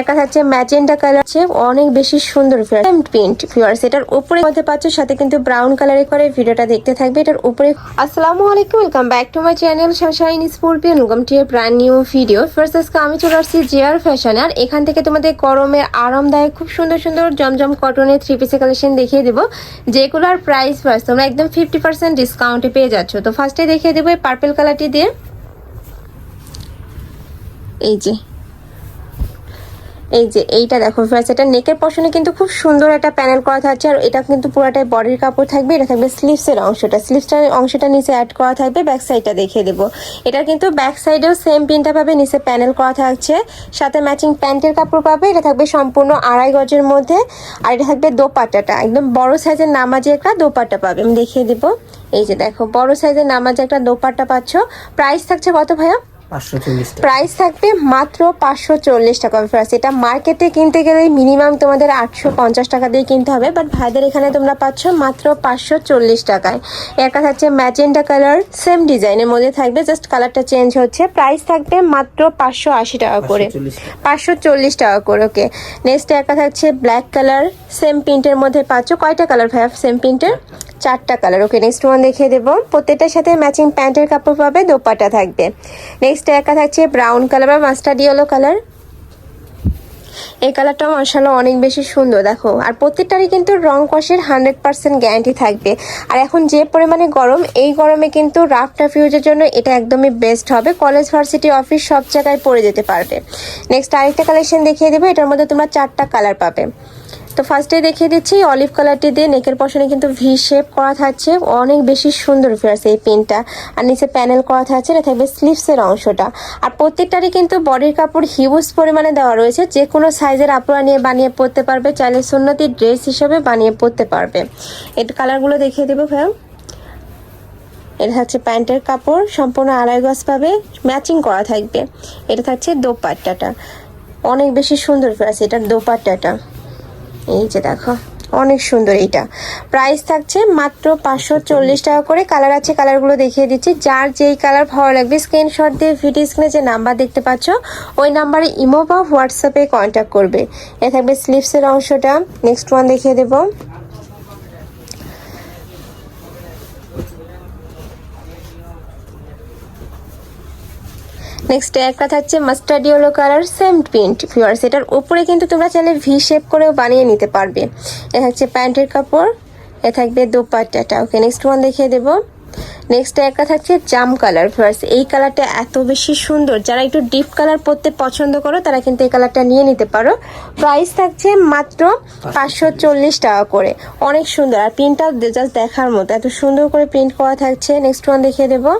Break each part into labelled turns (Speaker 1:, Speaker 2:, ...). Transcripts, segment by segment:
Speaker 1: একা থাকছে magenta colour আছে অনেক বেশি সুন্দর প্রিন্ট ফিওয়ার্স এটার উপরে মধ্যে পাচ্ছ, সাথে কিন্তু ব্রাউন কালারে করে ভিডিওটা দেখতে থাকবে। এটার উপরে আসসালামু আলাইকুম, welcome back to my channel শাশাইন স্পোর্পিয়ান welcome to a brand new video. First আজকে আমি চলে আসছি জিয়ার ফ্যাশন, আর এখান থেকে তোমাদের গরমের আরামদায়ক, খুব সুন্দর সুন্দর জমজম কটনের থ্রি পিসের কালেকশন দেখিয়ে দেবো। যেগুলোর প্রাইস ফার্স্ট তোমরা একদম ফিফটি পার্সেন্ট ডিসকাউন্টে পেয়ে যাচ্ছ। তো ফার্স্টে দেখিয়ে দেবো এই পার্পেল কালারটি দিয়ে। এই যে এই যে এইটা দেখো ফ্রেন্ডস এটা নেকের পশনে কিন্তু খুব সুন্দর একটা প্যানেল করা থাকছে আর এটা কিন্তু পুরোটাই বডির কাপড় থাকবে, এটা থাকবে স্লিভসের অংশটা। স্লিভসটার অংশটা নিচে অ্যাড করা থাকবে ব্যাক সাইডটা দেখিয়ে দেবো। এটা কিন্তু ব্যাক সাইডেও সেম পিনটা পাবে, নিচে প্যানেল করা থাকছে। সাথে ম্যাচিং প্যান্টের কাপড় পাবে, এটা থাকবে সম্পূর্ণ আড়াই গজের মধ্যে। আর এটা থাকবে দোপাট্টাটা, একদম বড় সাইজের নামাজে একটা দোপাট্টা পাবে। আমি দেখিয়ে দেবো। এই যে দেখো, বড় সাইজের নামাজে একটা দোপাট্টা পাচ্ছ। প্রাইস থাকছে কত ভাইয়া? প্রাইস থাকবে মাত্র পাঁচশো চল্লিশ টাকা প্রাইস এটা মার্কেটে কিনতে গেলে মিনিমাম তোমাদের আটশো পঞ্চাশ টাকা দিয়ে কিনতে হবে বাট ভাইদের এখানে তোমরা পাচ্ছ মাত্র পাঁচশো চল্লিশ টাকায়। একা থাকছে ম্যাজেন্টা কালার সেম ডিজাইনের মধ্যে থাকবে জাস্ট কালারটা চেঞ্জ হচ্ছে। প্রাইস থাকবে মাত্র পাঁচশো আশি টাকা করে। পাঁচশো চল্লিশ টাকা। করে ওকে নেক্সট একা থাকছে ব্ল্যাক কালার সেম প্রিন্টের মধ্যে পাচ্ছ। কয়টা কালার ভাইয়া? সেম প্রিন্টের চারটা কালার ওকে নেক্সট ওয়ান দেখিয়ে দেবো। প্রত্যেকটার সাথে ম্যাচিং প্যান্টের কাপড় পাবে দোপাটা থাকবে। নেক্সট একা থাকছে ব্রাউন কালার বা মাস্টার্ড ইয়েলো কালার এই কালারটাও মার্শাল্লাহ অনেক বেশি সুন্দর, দেখো। আর প্রত্যেকটারই কিন্তু রং কষের হান্ড্রেড পার্সেন্ট গ্যারান্টি থাকবে। আর এখন যে পরিমাণে গরম, এই গরমে কিন্তু রাফটার ফিউজের জন্য এটা একদমই বেস্ট হবে। কলেজ ভার্সিটি অফিস সব জায়গায় পরে যেতে পারবে। নেক্সট আরেকটা কালেকশন দেখিয়ে দেবো, এটার মধ্যে তোমরা চারটা কালার পাবে। তো ফার্স্টে দেখিয়ে দিচ্ছি অলিভ কালারটি দিয়ে নেকের পশনে কিন্তু ভি শেপ করা থাকছে। অনেক বেশি সুন্দর ফিরাছে এই পিনটা আর নিচে প্যানেল করা থাকছে, এটা থাকবে স্লিভসের অংশটা। আর প্রত্যেকটারই কিন্তু বডির কাপড় হিউজ পরিমাণে দেওয়া রয়েছে। যে কোনো সাইজের আপুরা নিয়ে বানিয়ে পরতে পারবে, চাইলে সুন্নতি ড্রেস হিসেবে বানিয়ে পরতে পারবে। এর কালারগুলো দেখিয়ে দেবো ভাই এটা থাকছে প্যান্টের কাপড়, সম্পূর্ণ আড়াই গজ পাবে ম্যাচিং করা থাকবে। এটা থাকছে দোপাট্টাটা। অনেক বেশি সুন্দর ফেরাছে এটার দোপাট্টাটা। এই যে দেখো, অনেক সুন্দর এইটা। প্রাইস থাকছে মাত্র পাঁচশো চল্লিশ টাকা করে। কালার আছে কালারগুলো দেখিয়ে দিচ্ছি। যার যেই কালার ভালো লাগবে স্ক্রিনশট দিয়ে ভিডিও স্ক্রিনে যে নাম্বার দেখতে পাচ্ছ, ওই নাম্বারে ইমো বা হোয়াটসঅ্যাপে কন্ট্যাক্ট করবে। এ থাকবে স্লিপসের অংশটা। নেক্সট ওয়ান দেখিয়ে দেবো। নেক্সট একটা থাকছে mustard yellow colour same print ফিওয়ার্স এটার উপরে কিন্তু তোমরা চাইলে ভি শেপ করেও বানিয়ে নিতে পারবে। এ থাকছে প্যান্টের কাপড়, এ থাকবে দোপাট্টাটা। ওকে নেক্সট ওয়ান দেখিয়ে দেবো। নেক্সট একটা থাকছে জাম কালার ফিওয়ার্স এই কালারটা এত বেশি সুন্দর। যারা একটু ডিপ কালার পরতে পছন্দ করো, তারা কিন্তু এই কালারটা নিয়ে নিতে পারো। প্রাইস থাকছে মাত্র পাঁচশো চল্লিশ টাকা করে। অনেক সুন্দর। আর প্রিন্টটা জাস্ট দেখার মতো। এত সুন্দর করে প্রিন্ট করা থাকছে। নেক্সট ওয়ান দেখিয়ে দেবো।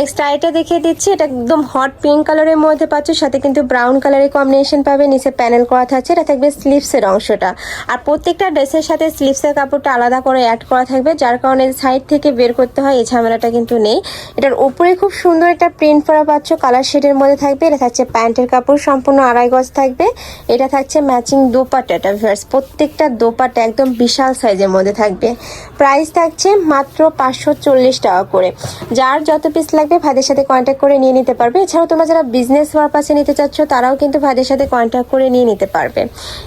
Speaker 1: নেক্সট আইটা দেখিয়ে দিচ্ছি। এটা একদম হট পিঙ্ক কালারের মধ্যে পাচ্ছ, সাথে কিন্তু ব্রাউন কালারের কম্বিনেশন পাবে। নিচে প্যানেল করা থাকছে এটা থাকবে স্লিভসের অংশটা। আর প্রত্যেকটা ড্রেসের সাথে স্লিভসের কাপড়টা আলাদা করে অ্যাড করা থাকবে, যার কারণে সাইড থেকে বের করতে হয়, এই ঝামেলাটা কিন্তু নেই। এটার উপরে খুব সুন্দর একটা প্রিন্ট করা পাচ্ছ কালার শেডের মধ্যে থাকবে। এটা থাকছে প্যান্টের কাপড়, সম্পূর্ণ আড়াই গজ থাকবে। এটা থাকছে ম্যাচিং দোপাট্টাটা ভিউয়ার্স প্রত্যেকটা দোপাট্টা একদম বিশাল সাইজের মধ্যে থাকবে। প্রাইস থাকছে মাত্র পাঁচশো চল্লিশ টাকা করে। যার যত পিস লাগবে ভাইদের সাথে কন্ট্যাক্ট করে নিয়ে নিতে পারবে। এছাড়াও তোমরা যারা বিজনেস পারপাসে নিতে চাচ্ছ, তারাও কিন্তু ভাইদের সাথে কন্ট্যাক্ট করে নিয়ে নিতে পারবে।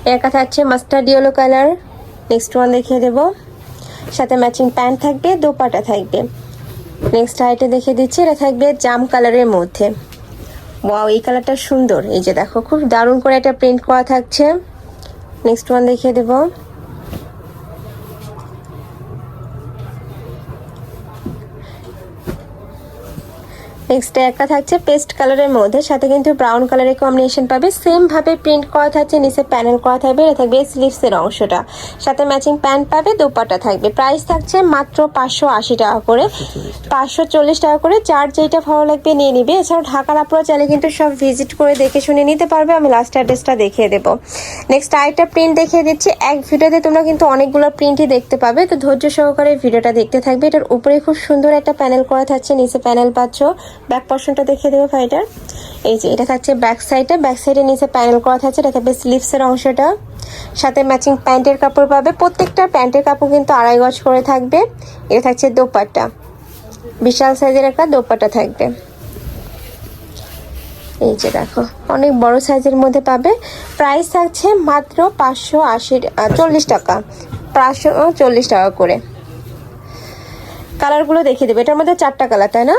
Speaker 1: এর একা থাকছে mustard yellow colour next one দেখিয়ে দেবো। সাথে ম্যাচিং প্যান্ট থাকবে, দোপাটা থাকবে। নেক্সট আইটে দেখিয়ে দিচ্ছি, এটা থাকবে জাম কালারের মধ্যে। ওয়াও এই কালারটা সুন্দর। এই যে দেখো, খুব দারুণ করে একটা প্রিন্ট করা থাকছে। নেক্সট ওয়ান দেখিয়ে দেবো। নেক্সট একটা থাকছে পেস্ট কালারের মধ্যে, সাথে কিন্তু ব্রাউন কালারের কম্বিনেশন পাবে। সেম ভাবে প্রিন্ট করা থাকছে, নিচে প্যানেল করা থাকবে, এটা থাকবে স্লিভসের অংশটা। সাথে ম্যাচিং প্যান্ট পাবে, দোপাটা থাকবে। প্রাইস থাকছে মাত্র পাঁচশো আশি টাকা করে। পাঁচশো চল্লিশ টাকা করে। যার যেটা ভালো লাগবে নিয়ে নিবে। এছাড়াও ঢাকার আপনারা চাইলে কিন্তু সব ভিজিট করে দেখে শুনে নিতে পারবে। আমি লাস্ট অ্যাড্রেসটা দেখিয়ে দেবো। নেক্সট আরেকটা প্রিন্ট দেখিয়ে দিচ্ছি। এক ভিডিওতে তোমরা কিন্তু অনেকগুলো প্রিন্টই দেখতে পাবে। তো ধৈর্য সহকারে ভিডিওটা দেখতে থাকবে। এটার উপরে খুব সুন্দর একটা প্যানেল করা থাকছে। নিচে প্যানেল পাচ্ছ ব্যাক পোর্শনটা দেখিয়ে দেবো ভাইটার এই যে, এটা থাকছে ব্যাক সাইডে ব্যাক সাইডে নিচে প্যানেল করা থাকছে। এটা থাকবে স্লিভসের অংশটা। সাথে ম্যাচিং প্যান্টের কাপড় পাবে। প্রত্যেকটা প্যান্টের কাপড় কিন্তু আড়াই গজ করে থাকবে। এটা থাকছে দোপাট্টা। বিশাল সাইজের একটা দোপাট্টা থাকবে। এই যে দেখো, অনেক বড় সাইজের মধ্যে পাবে। প্রাইস থাকছে মাত্র পাঁচশো আশি চল্লিশ টাকা। পাঁচশো চল্লিশ টাকা করে। কালারগুলো দেখিয়ে দেবে। এটার মধ্যে চারটা কালার তাই না?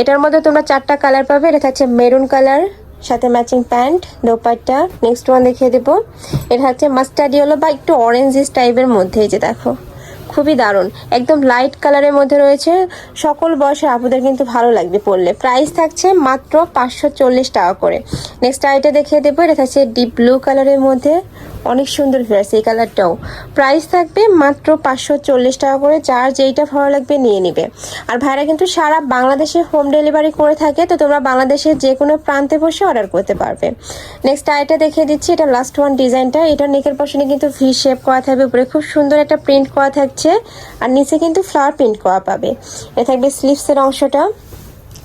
Speaker 1: এটার মধ্যে তোমরা চারটা কালার পাবে। এটা থাকছে মেরুন কালার সাথে matching pant dupatta. Next one দেখিয়ে দেবো। এটা হচ্ছে মাস্টার্ড ইয়েলো বা একটু অরেঞ্জিস টাইপের মধ্যে এই যে দেখো। খুবই দারুণ। একদম লাইট কালারের মধ্যে রয়েছে। সকল বয়সের আপুদের কিন্তু ভালো লাগবে পরলে। প্রাইস থাকছে মাত্র পাঁচশো চল্লিশ টাকা করে। নেক্সট আইটা দেখিয়ে দেবো। এটা থাকছে ডিপ ব্লু কালারের মধ্যে। অনেক সুন্দর ফেয়ার্স এই কালারটাও। প্রাইস থাকবে মাত্র পাঁচশো চল্লিশ টাকা করে। যার যেইটা ভালো লাগবে নিয়ে নিবে। আর ভাইরা কিন্তু সারা বাংলাদেশে হোম ডেলিভারি করে থাকে তো তোমরা বাংলাদেশের যে কোনো প্রান্তে বসে অর্ডার করতে পারবে। নেক্সট আইটা দেখিয়ে দিচ্ছি এটা লাস্ট ওয়ান ডিজাইনটা এটা নেকের পাশে কিন্তু ভি শেপ করা থাকবে। উপরে খুব সুন্দর একটা প্রিন্ট করা থাকছে। আর নিচে কিন্তু ফ্লাওয়ার প্রিন্ট করা পাবে। এ থাকবে স্লিভসের অংশটা।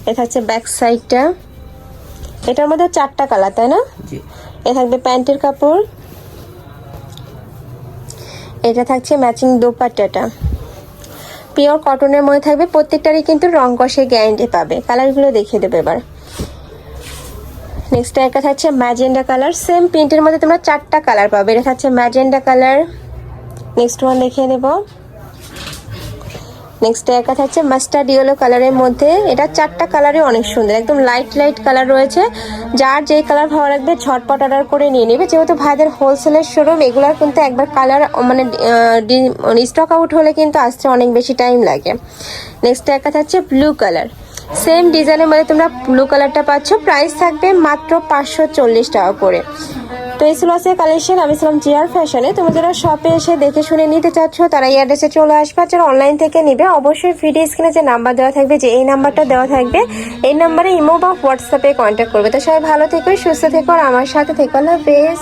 Speaker 1: এ থাকছে ব্যাক সাইডটা এটার মধ্যে চারটা কালার তাই না? এ থাকবে প্যান্টের কাপড়। এটা থাকছে ম্যাচিং দোপাট্টাটা। পিওর কটনের মধ্যে থাকবে, প্রত্যেকটারই কিন্তু রং কষে গ্যারেন্টি পাবে। কালারগুলো দেখিয়ে দেবে এবার। নেক্সট একটা থাকছে ম্যাজেন্ডা কালার সেম প্রিন্টের মধ্যে তোমরা চারটা কালার পাবে। এটা থাকছে ম্যাজেন্ডা কালার নেক্সট ওয়ান দেখিয়ে দেব। নেক্সট একটা থাকছে মাস্টার্ড ইয়েলো কালারের মধ্যে। এটা চারটা কালারই অনেক সুন্দর, একদম লাইট লাইট কালার রয়েছে। যার যে কালার ভালো লাগবে ঝটপট অর্ডার করে নিয়ে নেবে। যেহেতু ভাইদের হোলসেলের শোরুম এগুলার কিন্তু একবার কালার মানে স্টক আউট হলে কিন্তু আসতে অনেক বেশি টাইম লাগে। নেক্সট একটা হচ্ছে ব্লু কালার সেম ডিজাইনের মধ্যে তোমরা ব্লু কালারটা পাচ্ছ। প্রাইস থাকবে মাত্র পাঁচশো চল্লিশ টাকা করে। তো এই ছিল আজকে কালেকশন, আমি ছিলাম জিয়ার ফ্যাশনে। তুমি যারা শপে এসে দেখে শুনে নিতে চাচ্ছ, তারা এই অ্যাড্রেসে চলে আসবে যারা অনলাইন থেকে নিবে, অবশ্যই ভিডিও স্ক্রিনে যে নাম্বার দেওয়া থাকবে, যে এই নাম্বারটা দেওয়া থাকবে, এই নাম্বারে ইমো বা হোয়াটসঅ্যাপে কন্ট্যাক্ট করবে। তো সবাই ভালো থেকো, সুস্থ থেকো, আর আমার সাথে থেকো, আল্লাহ হাফেজ।